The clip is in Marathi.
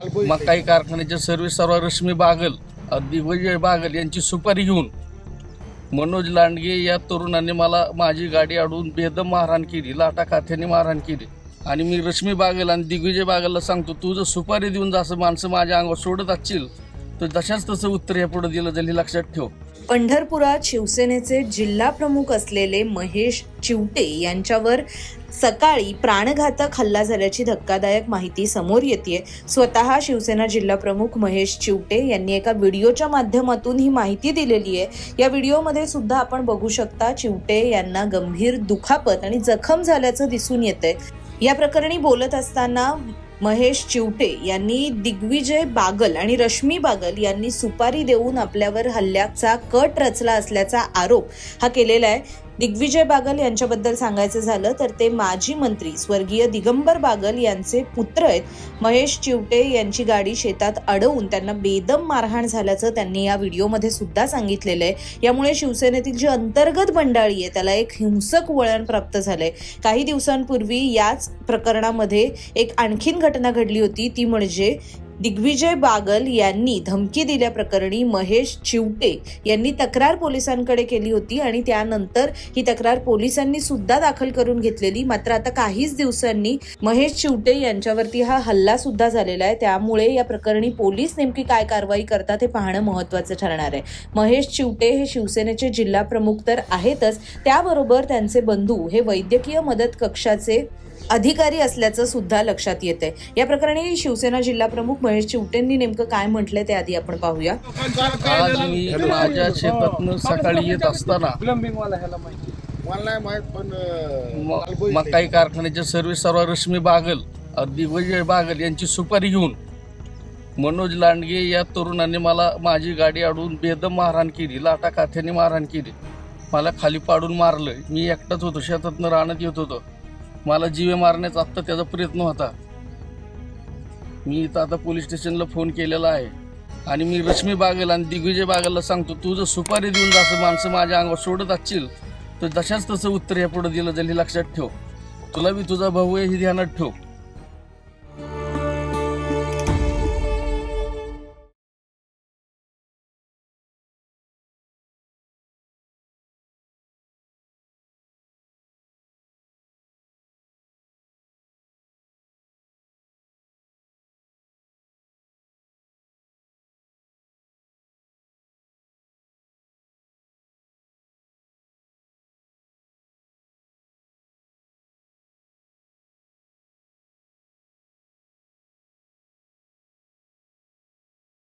मकाई कारखान्याचे सर्व्हिस सर्व रश्मी बागल दिग्विजय बागल यांची सुपारी घेऊन मनोज लांडगे या तरुणाने मला माझी गाडी अडवून बेदम मारहाण केली लाटा काथ्याने मारहाण केली. आणि मी रश्मी बागल आणि दिग्विजय बागलला सांगतो तू जर सुपारी देऊन जसं माणसं माझ्या अंगावर सोडत असतील तर जशाच तसं उत्तर या पुढे दिलं जाईल लक्षात ठेव. पंढरपुरात शिवसेनेचे जिल्हा प्रमुख असलेले महेश चिवटे यांच्यावर सकाळी प्राणघातक हल्ला झाल्याची धक्कादायक माहिती समोर येते स्वतः शिवसेना जिल्हा प्रमुख महेश चिवटे यांनी एका व्हिडिओच्या माध्यमातून ही माहिती दिलेली आहे. या व्हिडिओमध्ये सुद्धा आपण बघू शकता चिवटे यांना गंभीर दुखापत आणि जखम झाल्याचं दिसून येतंय. या प्रकरणी बोलत असताना महेश चिवटे यांनी दिग्विजय बागल आणि रश्मी बागल यांनी सुपारी देऊन आपल्यावर हल्ल्याचा कट रचला असल्याचा आरोप हा केलेला आहे. दिग्विजय बागल यांच्याबद्दल सांगायचं झालं तर ते माजी मंत्री स्वर्गीय दिगंबर बागल यांचे पुत्र आहेत. महेश चिवटे यांची गाडी शेतात अडवून त्यांना बेदम मारहाण झाल्याचं त्यांनी या व्हिडिओमध्ये सुद्धा सांगितलेलं आहे. यामुळे शिवसेनेतील जी अंतर्गत बंडाळी आहे त्याला एक हिंसक वळण प्राप्त झालंय. काही दिवसांपूर्वी याच प्रकरणामध्ये एक आणखीन घटना घडली होती. ती म्हणजे दिग्विजय बागल यांनी धमकी दिल्याप्रकरणी महेश चिवटे यांनी तक्रार पोलिसांकडे केली होती आणि त्यानंतर ही तक्रार पोलिसांनी सुद्धा दाखल करून घेतलेली. मात्र आता काहीच दिवसांनी महेश चिवटे यांच्यावरती हा हल्ला सुद्धा झालेला आहे. त्यामुळे या प्रकरणी पोलीस नेमकी काय कारवाई करतात हे पाहणं महत्वाचं ठरणार आहे. महेश चिवटे हे शिवसेनेचे जिल्हा प्रमुख तर आहेतच. त्याबरोबर त्यांचे बंधू हे वैद्यकीय मदत कक्षाचे अधिकारी असल्याचं सुद्धा लक्षात येते या प्रकरणी शिवसेना जिल्हा प्रमुख महेश चिवटेंनी नेमकं काय म्हटलंय ते आधी आपण पाहूया. आज मी माझ्या शेतातनं सकाळी येत असताना मला नाही माहीत पण अं, म- मला बोलते. मकाई कारखान्याचे सर्व्हिस सर्व रश्मी बागल अ, दिग्विजय बागल यांची सुपारी घेऊन मनोज लांडगे या तरुणाने मला माझी गाडी अडवून बेदम मारहाण केली लाटा काथ्याने मारहाण केली. मला खाली पाडून मारलं मी एकटाच होतो शेतातनं राहण्यात येत होतो. मला जीवे मारण्याचा आत्ता त्याचा प्रयत्न होता. मी इथं आता पोलीस स्टेशनला फोन केलेला आहे. आणि मी रश्मी बागल आणि दिग्विजय बागलला सांगतो तू जर सुपारी देऊन जसं माणसं माझ्या अंगावर सोडत असतील तर जशाच तसं उत्तर या पुढं दिलं जाईल हे लक्षात ठेव. तुला बी तुझा भाऊ आहे हे ध्यानात ठेव.